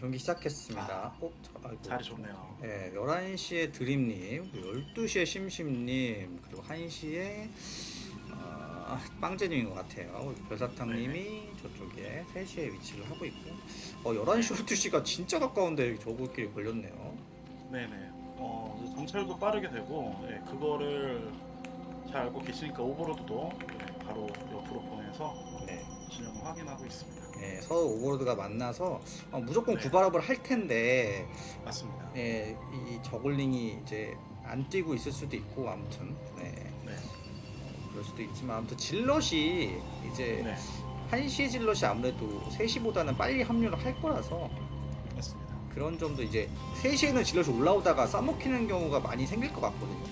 경기 시작했습니다. 어, 자, 아이고. 자리 좋네요. 네, 11시에 드림님, 12시에 심심님, 그리고 1시에 어, 빵제님인 것 같아요. 별사탕님이 저쪽에 3시에 위치를 하고 있고 어, 11시, 12시가 진짜 가까운데 저거끼리 걸렸네요. 네네. 어, 정찰도 빠르게 되고 예, 그거를 잘 알고 계시니까 오버로드도 예, 바로 옆으로 보내서 네. 진영을 확인하고 있습니다. 네, 서로 오버로드가 만나서 어, 무조건 네. 구발업을 할 텐데 맞습니다. 예, 이 저글링이 이제 안 뛰고 있을 수도 있고 아무튼 네, 네. 어, 그럴 수도 있지만 아무튼 질럿이 이제 네. 1시 질럿이 아무래도 3시보다는 빨리 합류를 할 거라서 맞습니다. 그런 점도 이제 3시에는 질럿이 올라오다가 싸먹히는 경우가 많이 생길 것 같거든요.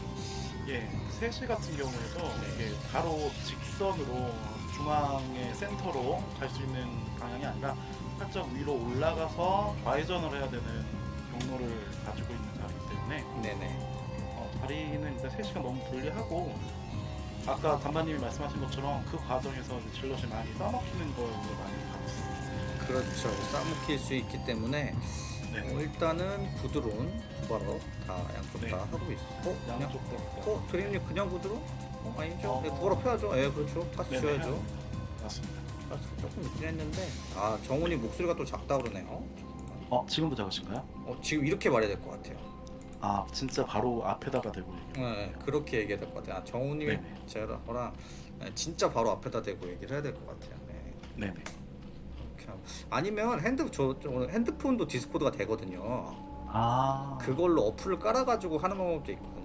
예, 3시 같은 경우에도 네. 이게 바로 직선으로 중앙의 센터로 갈 수 있는 방향이 아니라 살짝 위로 올라가서 좌회전을 해야 되는 경로를 가지고 있는 자리이기 때문에 네네. 어, 다리는 일단 3시간 너무 불리하고 아까 담반님이 말씀하신 것처럼 그 과정에서 이제 질럿이 많이 싸먹히는 걸 많이 봤습니다. 그렇죠. 싸먹힐 수 있기 때문에 네, 어, 일단은 구드론, 구발업 다 양쪽 네. 다 하고. 어, 그냥 양쪽도 어, 드림님 그냥 구드론? 어, 아니죠. 어. 네, 구발업 해야죠. 예, 그렇죠. 타스 네네, 줘야죠. 맞습니다. 타스 조금 늦긴 했는데 아 정훈이 목소리가 또 작다 그러네요. 어 지금도 작으신가요? 어, 지금 이렇게 말해야 될 것 같아요. 아 진짜 바로 앞에다가 대고 얘기해요. 네, 그렇게 얘기해야 될 것 같아요. 아, 정훈님이 네네. 저랑 네, 진짜 바로 앞에다 대고 얘기를 해야 될 것 같아요. 네. 네네. 이렇게 하고. 아니면 핸드 저, 저 오늘 핸드폰도 디스코드가 되거든요. 아 그걸로 어플을 깔아가지고 하는 방법도 있거든요.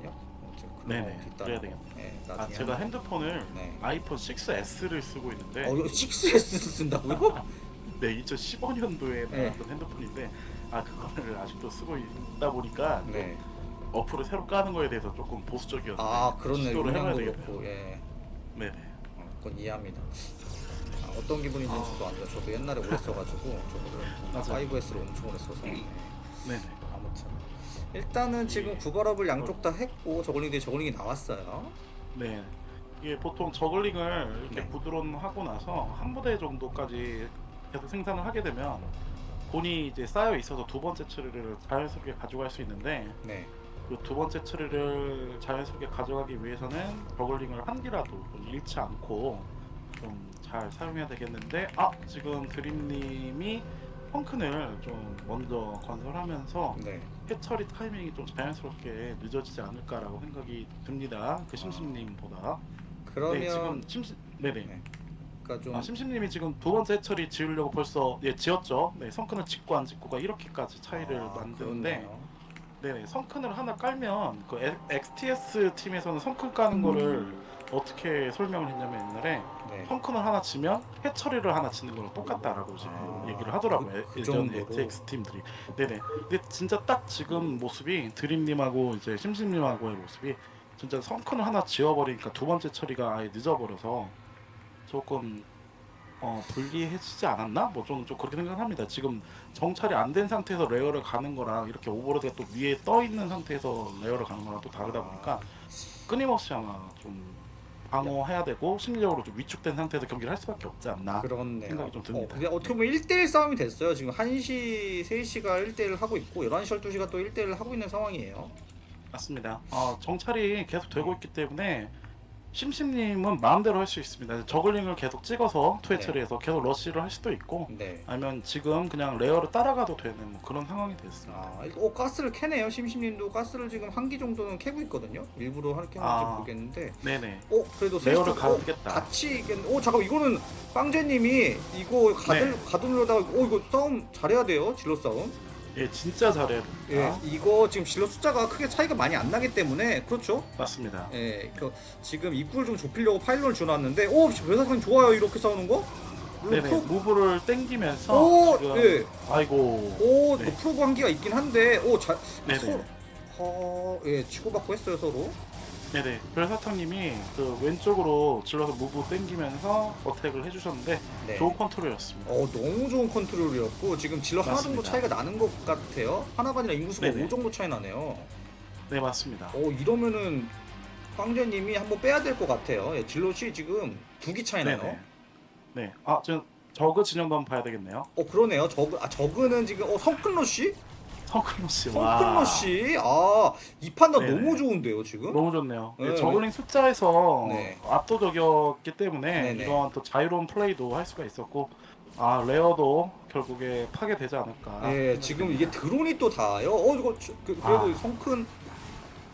어, 네네, 그래야 거. 되겠네요. 네, 아 나중에 제가 핸드폰을 네. 아이폰 6S를 쓰고 있는데 어, 이거 6S 쓴다고요? 네 2015년도에 네. 나왔던 핸드폰인데 아 그거를 아직도 쓰고 있다 보니까 네. 어플을 새로 까는 거에 대해서 조금 보수적이었는데 아, 그렇네. 시도를 해봐야 용량도 되겠네요. 그렇고, 예. 네네. 어, 그건 이해합니다. 아, 어떤 기분인지 는 저도 알아요. 저도 옛날에 오래 써가지고 맞아요. 저거를 5S를 엄청 오래 써서 네. 네네. 아무튼 일단은 지금 구발업을 양쪽 다 했고 저글링 대 저글링이 나왔어요. 네. 이게 보통 저글링을 이렇게 네. 부드러운 하고 나서 한 부대 정도까지 계속 생산을 하게 되면 본이 이제 쌓여 있어서 두 번째 처리를 자연스럽게 가져갈 수 있는데 네. 그 두 번째 처리를 자연스럽게 가져가기 위해서는 저글링을 한 기라도 좀 잃지 않고 좀 잘 사용해야 되겠는데 아 지금 드림님이 펑큰을 좀 먼저 건설하면서 네. 해처리 타이밍이 좀 자연스럽게 늦어지지 않을까라고 생각이 듭니다. 그 심심님보다. 그러면 네, 지금 심심 네네. 네. 그러니까 좀 아, 심심님이 지금 두 번째 해처리 지으려고 벌써 예 지었죠. 네 성큰을 짓고 안 짓고가 이렇게까지 차이를 아, 만드는데 그렇네요. 네네 성큰을 하나 깔면 그 에- XTS 팀에서는 성큰 까는 거를 어떻게 설명을 했냐면 옛날에 네. 성큰을 하나 지면 해처리를 하나 짓는 거랑 똑같다라고 이제 아, 얘기를 하더라고요. 그- 그 예전 정도로? XTX 팀들이. 네네. 근데 진짜 딱 지금 모습이 드림님하고 이제 심심님하고의 모습이 진짜 성큰을 하나 지워버리니까 두 번째 처리가 아예 늦어버려서 조금 어 불리해지지 않았나? 뭐 저는 좀 그렇게 생각합니다. 지금 정찰이 안 된 상태에서 레어를 가는 거랑 이렇게 오버로드가 또 위에 떠 있는 상태에서 레어를 가는 거랑 또 다르다 보니까 끊임없이 아마 좀 방어해야 되고 심리적으로 좀 위축된 상태에서 경기를 할 수밖에 없지 않나. 그렇네요. 생각이 좀 듭니다. 어, 근데 어떻게 보면 1대1 싸움이 됐어요. 지금 1시, 3시가 1대1을 하고 있고 11시, 12시가 또 1대1을 하고 있는 상황이에요. 맞습니다. 어, 정찰이 계속 되고 있기 때문에 심심님은 마음대로 할 수 있습니다. 저글링을 계속 찍어서 투회 네. 처리해서 계속 러쉬를 할 수도 있고 네. 아니면 지금 그냥 레어를 따라가도 되는 뭐 그런 상황이 됐습니다. 아, 오 가스를 캐네요. 심심님도 가스를 지금 한 기 정도는 캐고 있거든요. 일부러 하는 게 아. 모르겠는데. 네네. 어, 그래도 레어를 셋이서- 어, 가겠다. 같이 있겠. 오, 잠깐 이거는 빵제님이 이거 가들 네. 가두려다가 오 이거 싸움 잘해야 돼요. 질러 싸움. 예, 진짜 잘해야 됩니다. 예, 이거 지금 질러 숫자가 크게 차이가 많이 안 나기 때문에 그렇죠. 맞습니다. 예, 그 지금 입구를 좀 좁히려고 파일런을 줘놨는데, 오, 회사상 좋아요 이렇게 싸우는 거? 물론 네네. 프로, 무브를 땡기면서 오, 지금 예, 아이고. 오, 네. 그 프로브 한기가 있긴 한데, 오, 잘, 네네. 서로, 어, 예, 치고받고 했어요 서로. 네네. 별사탕님이 그 왼쪽으로 질러서 무브 땡기면서 어택을 해주셨는데 네. 좋은 컨트롤이었습니다. 어, 너무 좋은 컨트롤이었고 지금 질러 하나 정도 맞습니다. 차이가 나는 것 같아요. 하나가 아니라 인구수가 네네. 5 정도 차이 나네요. 네 맞습니다. 어, 이러면은 빵제님이 한번 빼야 될 것 같아요. 예, 질럿이 지금 두 기 차이 나요. 네네. 네. 아, 지금 저그 진영도 한번 봐야 되겠네요. 어 그러네요. 저그 아 저그는 지금 어 성큰러쉬? 성큰로씨 성큰러쉬? 아이 판단 네네. 너무 좋은데요 지금? 너무 좋네요. 네. 저글링 숫자에서 네. 압도적이었기 때문에 네네. 이러한 또 자유로운 플레이도 할 수가 있었고 아 레어도 결국에 파괴되지 않을까. 네 지금 이게 드론이 또 닿아요. 어 이거 저- 그, 그래도 아. 성큰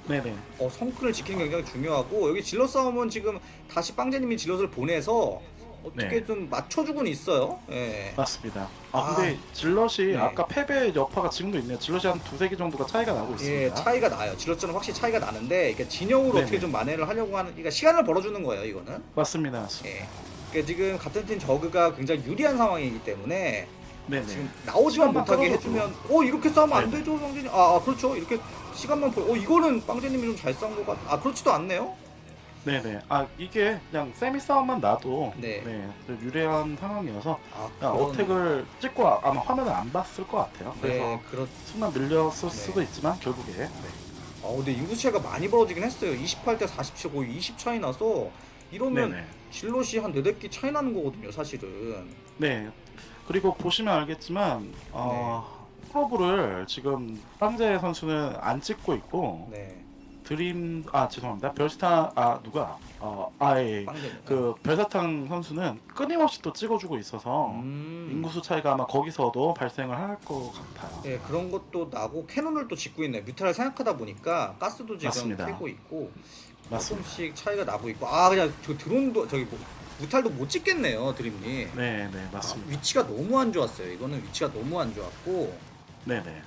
네네 어 성큰을 지키는 게 굉장히 중요하고 여기 질럿 싸움은 지금 다시 빵제님이 질럿을 보내서 어떻게 네. 좀 맞춰주고는 있어요. 예. 맞습니다. 아, 아. 근데 질럿이 네. 아까 패배 여파가 지금도 있네요. 질럿이 한 두세 개 정도가 차이가 나고 있습니다. 예, 차이가 나요. 질럿전은 확실히 차이가 나는데 이게 진영으로 네네. 어떻게 좀 만회를 하려고 하는 그러니까 시간을 벌어주는 거예요, 이거는. 맞습니다. 맞습니다. 예. 그러니까 지금 같은 팀 저그가 굉장히 유리한 상황이기 때문에 네네. 지금 나오지만 시간만 못하게 끌어줘도. 해주면 어 이렇게 싸우면 안 네네. 되죠, 빵제님. 아, 아 그렇죠. 이렇게 시간만 벌. 어 이거는 빵제님이 좀 잘 싸운 것 같. 아 그렇지도 않네요. 네네. 아 이게 그냥 세미 싸움만 나도 네. 네, 좀 유리한 상황이어서 아 그냥 그런- 어택을 찍고 아- 아마 화면을 안 봤을 것 같아요. 그래서 네, 그렇. 순간 밀렸을 네. 수도 있지만 결국에 네. 아 근데 인구 차이가 많이 벌어지긴 했어요. 28 대 47 거의 20 차이 나서 이러면 네네. 질럿이 한 4대끼 차이 나는 거거든요, 사실은. 네. 그리고 보시면 알겠지만 어, 프로브를 지금 빵제 선수는 안 찍고 있고 네. 드림 아 죄송합니다 별스타 아 누가 어 아예 빵제님. 그 별사탕 선수는 끊임없이 또 찍어주고 있어서 음. 인구수 차이가 아마 거기서도 발생을 할 것 같아요. 예, 그런 것도 나고 캐논을 또 짓고 있네. 뮤탈을 생각하다 보니까 가스도 지금 맞습니다. 캐고 있고 맞습니다. 조금씩 차이가 나고 있고 아 그냥 저 드론도 저기 뭐 뮤탈도 못 찍겠네요, 드림님. 네, 네 아, 맞습니다. 위치가 너무 안 좋았어요. 이거는 위치가 너무 안 좋았고 네, 네.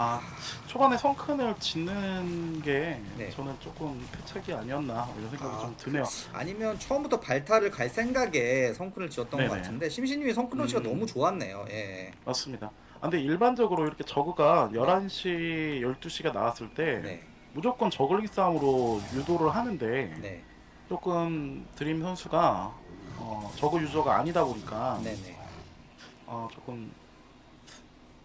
아 초반에 성큰을 짓는 게 네. 저는 조금 패착이 아니었나 이런 생각이 아, 좀 드네요. 아니면 처음부터 발탈을 갈 생각에 성큰을 지었던 것 네네. 같은데 심신님이 성큰로치가 음. 너무 좋았네요. 예. 맞습니다. 아, 근데 일반적으로 이렇게 저그가 11시, 12시가 나왔을 때 네. 무조건 저글링 싸움으로 유도를 하는데 네. 조금 드림 선수가 어, 저그 유저가 아니다 보니까 네, 네. 어, 조금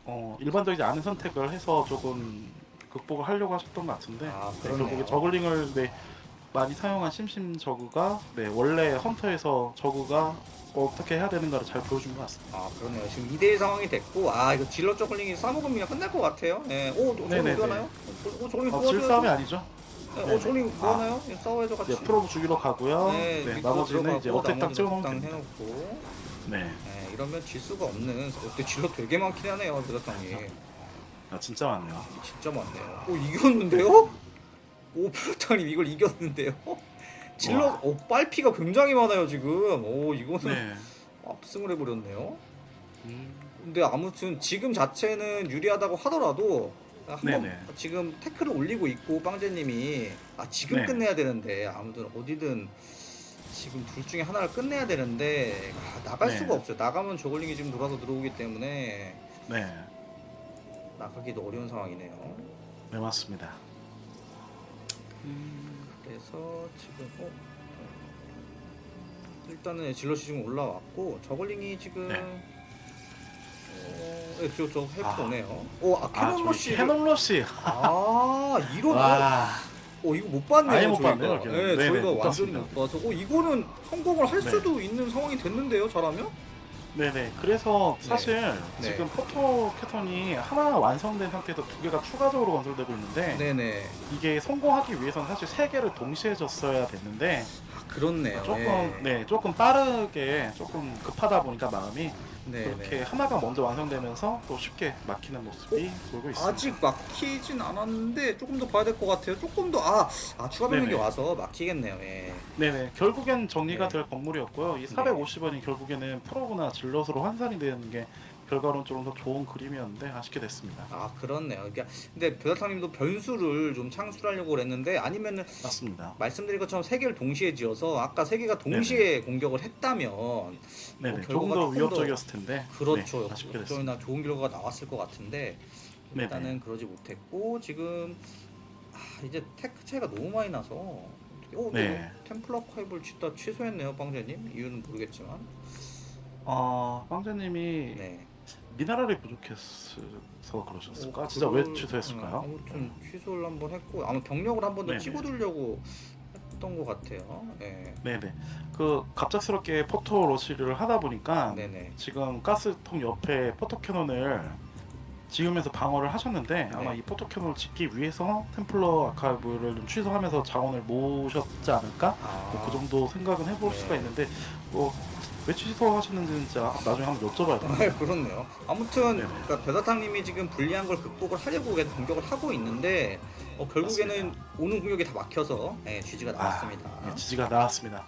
어, 일반적이지 않은 선택을 해서 조금 극복을 하려고 하셨던 것 같은데 아, 네, 그러네요. 결국에 저글링을 네, 많이 사용한 심심 저그가 네, 원래 헌터에서 저그가 어떻게 해야 되는가를 잘 보여준 것 같습니다. 아 그러네요. 지금 2대1 상황이 됐고 아 이거 딜러 저글링이 싸먹으면 끝날 것 같아요. 예. 오, 저글링 가나요? 어, 저글링 어, 도와줘야죠. 질 싸움이 아니죠? 네, 어. 저글링 아. 도와나요? 예, 싸워야죠 같이. 이제 프로브 죽이러 가고요. 네, 네, 밑으로 나머지는 이제 들어가고, 어택 딱 나머지는 찍어놓으면 됩니다. 해놓고 네, 예, 이러면 질 수가 없는 어때 딜러 되게 많긴 하네요 드라탕이 아, 진짜 많네요. 진짜 많네요 오 이겼는데요? 오 드라탕님 이걸 이겼는데요? 와. 오 빨피가 굉장히 많아요 지금 오 이거는 네. 압승을 해버렸네요 음, 근데 아무튼 지금 자체는 유리하다고 하더라도 한번 네네. 지금 태클을 올리고 있고 빵제님이 아 지금 네. 끝내야 되는데 아무튼 어디든 지금 둘 중에 하나를 끝내야 되는데 아, 나갈 네. 수가 없어요. 나가면 저글링이 지금 돌아서 들어오기 때문에 네, 나가기도 어려운 상황이네요. 네 맞습니다. 음, 그래서 지금 어, 어, 일단은 질럿이 지금 올라왔고 저글링이 지금 네. 어, 네, 저, 저 헬프 아. 오네요. 오, 아, 아, 캐논 저기 러쉬. 캐논 러시. 아, 이런 거. 와, 어 이거 못 봤네요. 아예 못 저희가. 봤네요. 네, 네네, 저희가 못 완전히 봤습니다. 못 봐서. 어 이거는 성공을 할 네. 수도 있는 상황이 됐는데요, 잘하면? 네네. 그래서 네. 사실 네. 지금 포토 캐턴이 하나 완성된 상태에서 두 개가 추가적으로 건설되고 있는데 네 네. 이게 성공하기 위해서는 사실 세 개를 동시에 줬어야 됐는데 아, 그렇네요. 조금 예. 네 조금 빠르게 조금 급하다 보니까 마음이 네, 그렇게 네. 하나가 먼저 완성되면서 또 쉽게 막히는 모습이 보이고 있습니다. 아직 막히진 않았는데 조금 더 봐야 될 것 같아요. 조금 더 아, 아 추가 병력이 네네. 와서 막히겠네요. 예. 네네 결국엔 정리가 네. 될 건물이었고요. 이 450원이 결국에는 프로브나 질럿으로 환산이 되는 게 결과론적으로 더 좋은 그림이었는데 아쉽게 됐습니다. 아 그렇네요. 그러니까 근데 배다탕님도 변수를 좀 창출하려고 그랬는데 아니면은 맞습니다. 말씀드린 것처럼 세 개를 동시에 지어서 아까 세 개가 동시에 공격을 했다면 네네 뭐 조금 결과가 더 조금 더- 위협적이었을 텐데 그렇죠. 네, 아쉽게 됐습니다. 좋은 결과가 나왔을 것 같은데 네네. 일단은 그러지 못했고 지금 아, 이제 테크 차이가 너무 많이 나서 어, 네. 네. 템플러 카이브를 짓다 취소했네요, 빵제님. 이유는 모르겠지만. 어 빵자님이 네. 미네랄이 부족해서 그러셨을까? 어, 진짜 그걸- 왜 취소했을까요? 음, 아무튼 취소를 한번 했고 아마 병력을 한 번 더 네네. 찍어두려고 했던 것 같아요. 예. 네네. 그 갑작스럽게 포토 러시를 하다 보니까 네네. 지금 가스통 옆에 포토 캐논을 지으면서 방어를 하셨는데 아마 네. 이 포토 캐논을 짓기 위해서 템플러 아카이브를 좀 취소하면서 자원을 모으셨지 않을까? 아, 뭐그 정도 생각은 해볼 네. 수가 있는데 뭐 왜 취소하셨는지는 진짜 나중에 한번 여쭤봐야 돼요. 아, 그렇네요. 아무튼 네네. 그러니까 배사탕님이 지금 불리한 걸 극복을 하려고 계속 공격을 하고 있는데 어, 결국에는 오는 공격이 다 막혀서 예, GG가 나왔습니다. 네, 지지가 나왔습니다.